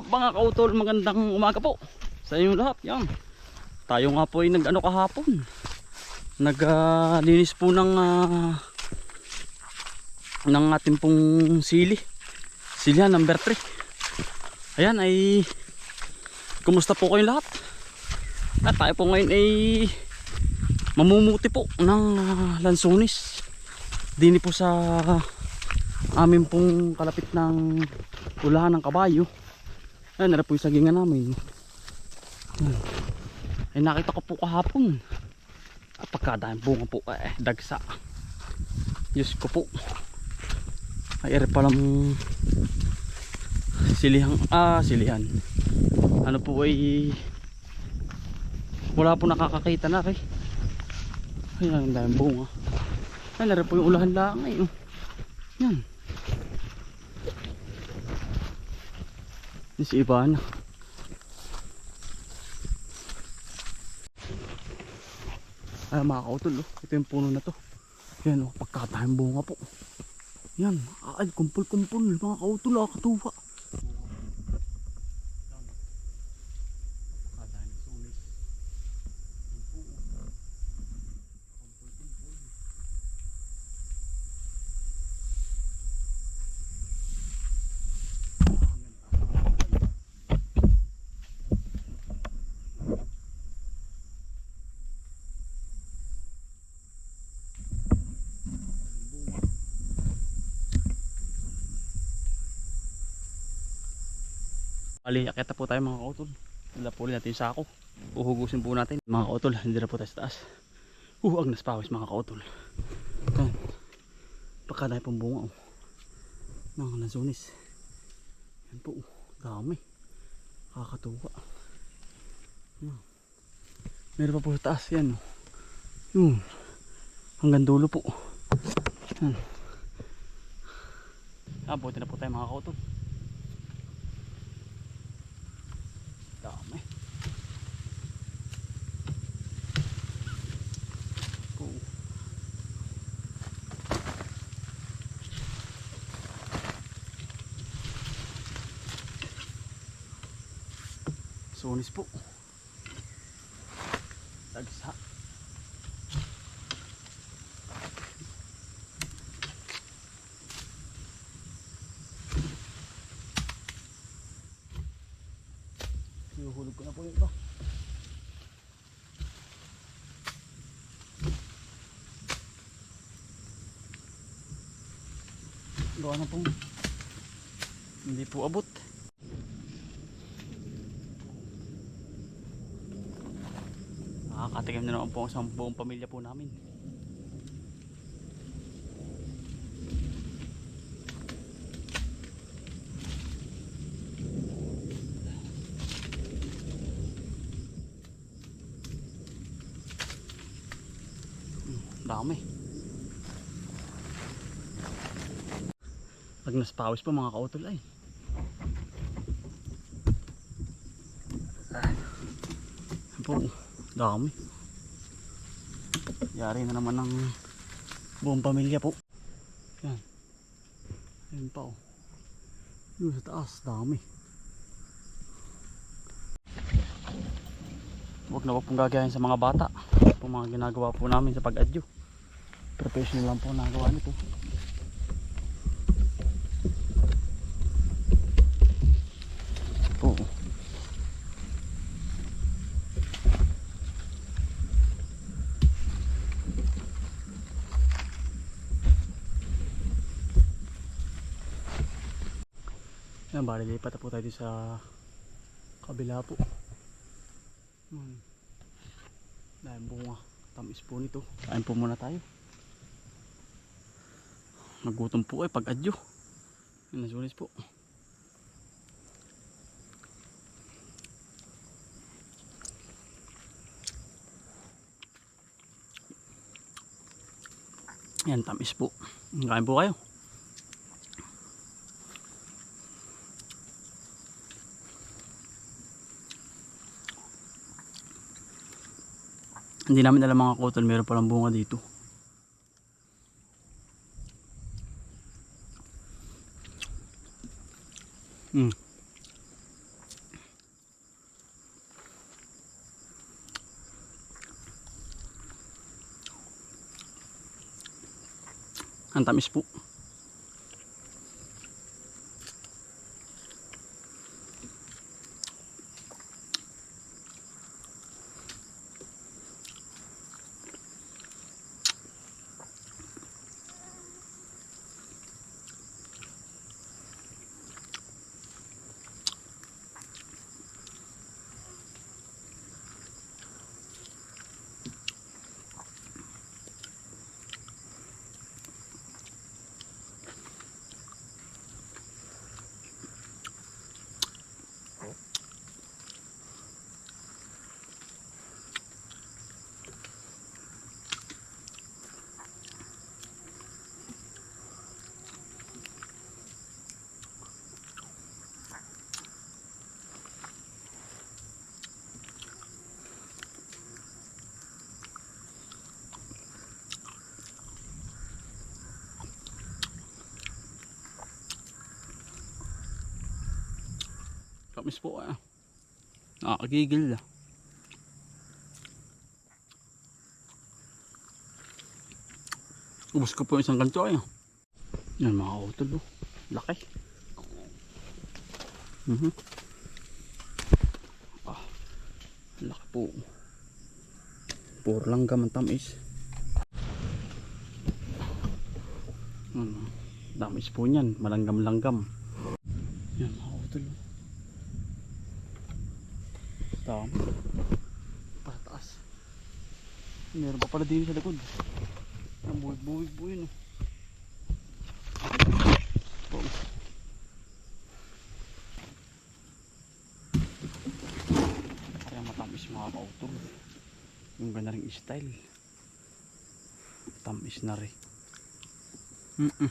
up mga kautol? Magandang umaga po sa inyong lahat. Yan. Tayo nga po ay nag-ano kahapon. Naglinis po ng ah, ng ating pong sili. Silihan number 3. Ayan ay kumusta po kayong lahat? At tayo po ngayon ay mamumuti po ng ah, lansonis. Dini po sa amin pong kalapit ng ulahan ng kabayo. Ayun, nara po yung sagingan namin. Ay nakita ko po kahapon. Pagkadaan bunga po eh, dagsa. Diyos ko po. Ay ere palang silihan, ah silihan. Ano po ay wala po nakakakita na kay. Ay ang daming bunga. Ay nara po yung ulahan lang ay. oh. Yan. Yung si Ivana. Ay mga kautol oh. Ito yung puno na to. Yan oh. Pagkatayang bunga po. Yan. Ay kumpul-kumpul. Mga kautol ah. Katuwa. Ali, akita po tayo mga kautol. Lapulin natin yung sako. Uhugusin po natin. Mga kautol, hindi na po tayo sa taas. Uh, agnas pawis mga kautol. Yan. Pagka tayo pong bunga oh. Mga nazunis. Yan po, oh. dami. Kakatuwa. Yan. Meron pa po sa taas yan. Oh. Hanggang dulo po. Yan. Ah, buti na po tayo mga kautol. Dami. Oh. Sunis po. Tagsa. Hinuhulog ko na po iba. Gawa na pong hindi po abot. Nakakatikim na naman po isang buong pamilya po namin. Dami. Pag naspawis po mga kautol ay. Ah. Dami. Yari na naman ng buong pamilya po. Yan. Yan pa oh. Yung sa taas, dami. Huwag na wag pong gagayahin sa mga bata. Po mga ginagawa po namin sa pag-adyo. Professional lang po nagawa nito. Bali lipat po tayo sa kabila po. Hmm. Dahil bunga. Tamis po nito. Kain po muna tayo. Nagutom po ay pag-adyo. Yan, nasulis po. Yan, tamis po. Kain po kayo. Hindi namin alam mga kotol, meron palang bunga dito. Mm. Ang tamis po. Tamis po ah. Nakakagigil ah. Ubus ko po isang kanto ay. Yan mga utol oh. Laki. Mhm. Ah. Laki po. Puro langgam ang tamis. Hmm. Tamis po niyan. Malanggam-langgam. Yan mga utol oh. Dami. Pataas. Meron pa pala din sa likod. Ang buwig-buwig po yun. Oh. Kaya matamis mga kautol. Yung ganda rin style. Tamis na rin. Mm -mm.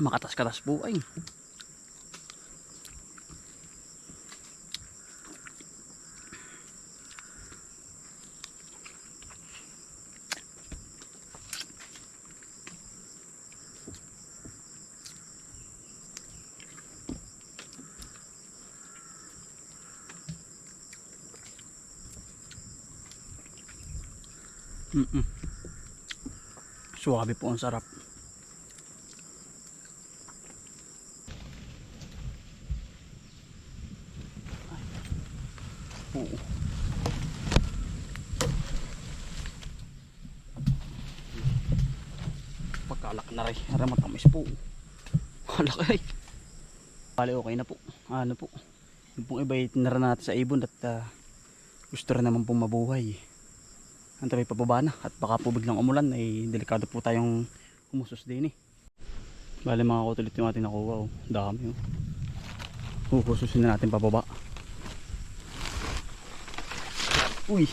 Makatas-katas po ay. Mm -mm. Suwabe po ang sarap. Oo. Pagkalak na rin. Ara matamis po. Malaki. Bali okay na po. Ano po. Yung pong iba itinara natin sa ibon at ah, gusto rin naman pong mabuhay. Ang tabi pababa na at baka po biglang umulan ay delikado po tayong humusos din eh. Bali mga kutulit yung ating nakuha oh. Dami oh. Huhususin na natin pababa. Uy.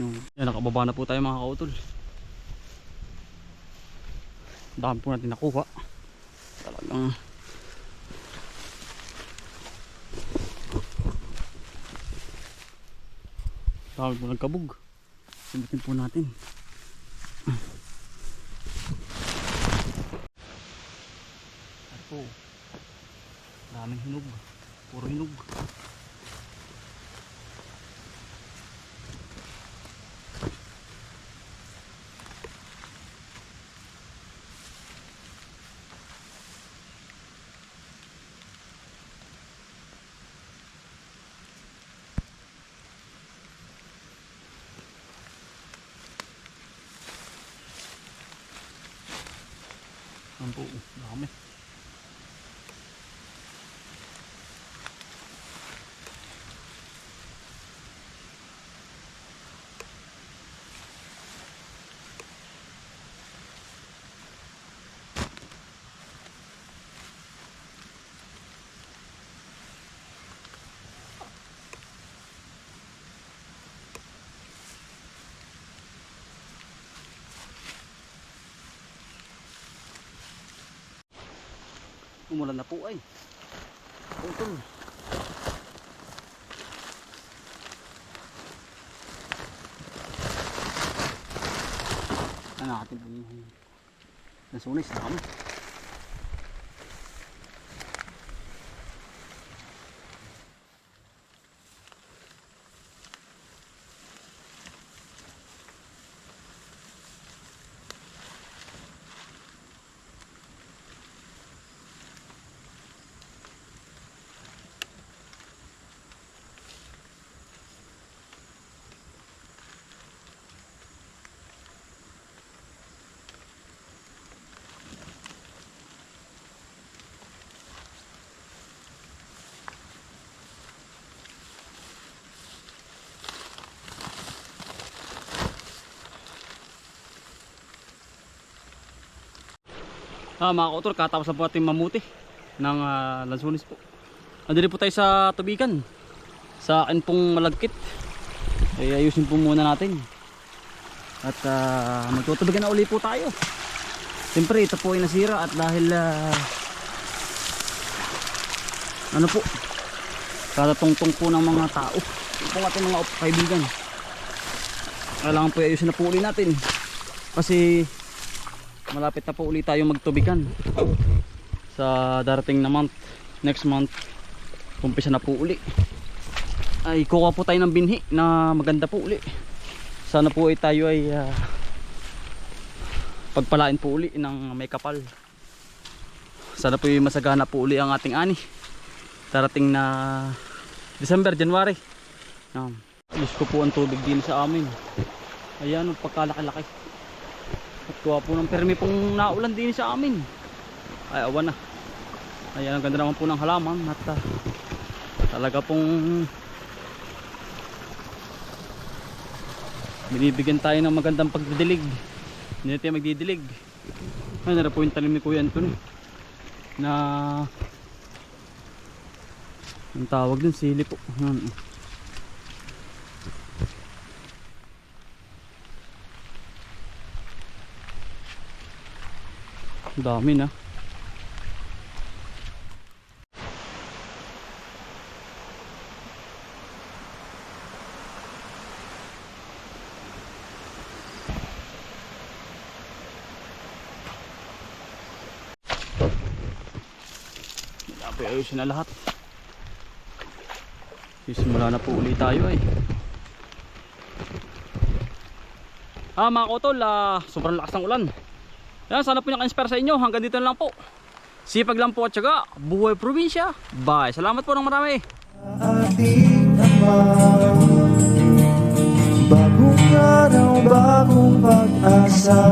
Yan, nakababa na po tayo mga kautol. Dami po natin nakuha. Talagang Dami po nagkabog. Simbitin po natin. Ano po? Daming hinog. Puro hinog. Ang dami. Umulan na po ay. Utol. Natin po yung Nasunis na kami. Ah, mga kautor, katapos na po natin mamuti ng ah, lansunis po. Nandito po tayo sa tubigan. Sa akin pong malagkit. Ay ayusin po muna natin. At uh, magtutubigan na uli po tayo. Siyempre, ito po ay nasira at dahil ah, ano po, katatungtong po ng mga tao. Ito po ating mga kaibigan. Kailangan po ayusin na po uli natin. Kasi malapit na po ulit tayo magtubigan sa darating na month next month. Umpisa na po uli. Ay kuha po tayo ng binhi na maganda po uli. Sana po ay tayo ay ah, pagpalain po uli ng may kapal. Sana po ay masagana po uli ang ating ani. Darating na December, January. Um, alis ko po ang tubig din sa amin. Ayan pagkalaki-laki at kuha po ng permi pong naulan din sa amin. Ay, awan na. Ayan, ang ganda naman po ng halaman. At ah, talaga pong binibigyan tayo ng magandang pagdidilig. Hindi na tayo magdidilig. Ay, nara po yung talim ni Kuya Anton. Na ang tawag dun, sili po. Yan. Dami na. Ayusin na lahat. Sisimula na po ulit tayo ay. Ah mga kotol, ah, sobrang lakas ng ulan. Yan, sana po naka-inspire sa inyo. Hanggang dito na lang po. Sipag lang po at syaga. Buhay probinsya. Bye. Salamat po ng marami. ating Ama Bagong araw, bagong pag-asa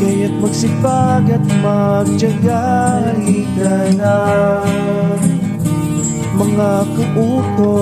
Kaya't magsipag at magtyaga Halika na Mga kauto